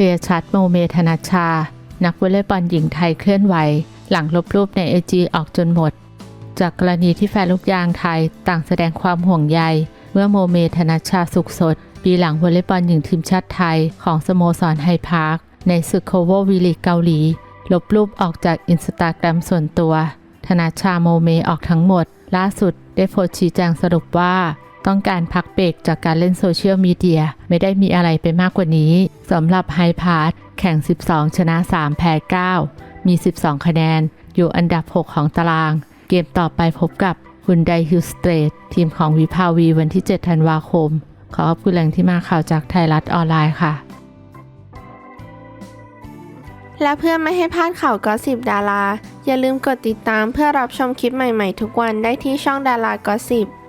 ลียร์ชัดโมเมธนาชา นักวอลเลย์บอลหญิงไทยเคลื่อนไหว หลังลบรูปในไอจีออกจนหมด จากกรณีที่แฟนลูกยางไทยต่างแสดงความห่วงใย เมื่อโมเมธนาชาสุขสด ปีหลังวอลเลย์บอลหญิงทีมชาติไทยของสโมสรไฮพาร์ค ในศึกโคโววีลีกเกาหลี ลบรูปออกจากอินสตาแกรมส่วนตัว ธนาชาโมเมออกทั้งหมด ล่าสุดได้โพสต์ชี้แจงสรุปว่า ต้องการพักเบรกจากการเล่นโซเชียลมีเดียไม่ได้มีอะไรไปมากกว่านี้สำหรับไฮพาร์ทแข่ง 12 ชนะ 3 แพ้ 9 มี 12 คะแนน อยู่อันดับ 6 ของตาราง เกมต่อไปพบกับฮุนไดฮิลสเตรททีมของวิภาวีวันที่ 7 ธันวาคม ขอขอบคุณแหล่งที่มาข่าวจากไทยรัฐออนไลน์ค่ะ และเพื่อไม่ให้พลาดข่าวก็สิบดารา อย่าลืมกดติดตามเพื่อรับชมคลิปใหม่ๆ ทุกวันได้ที่ช่องดารากอสิบ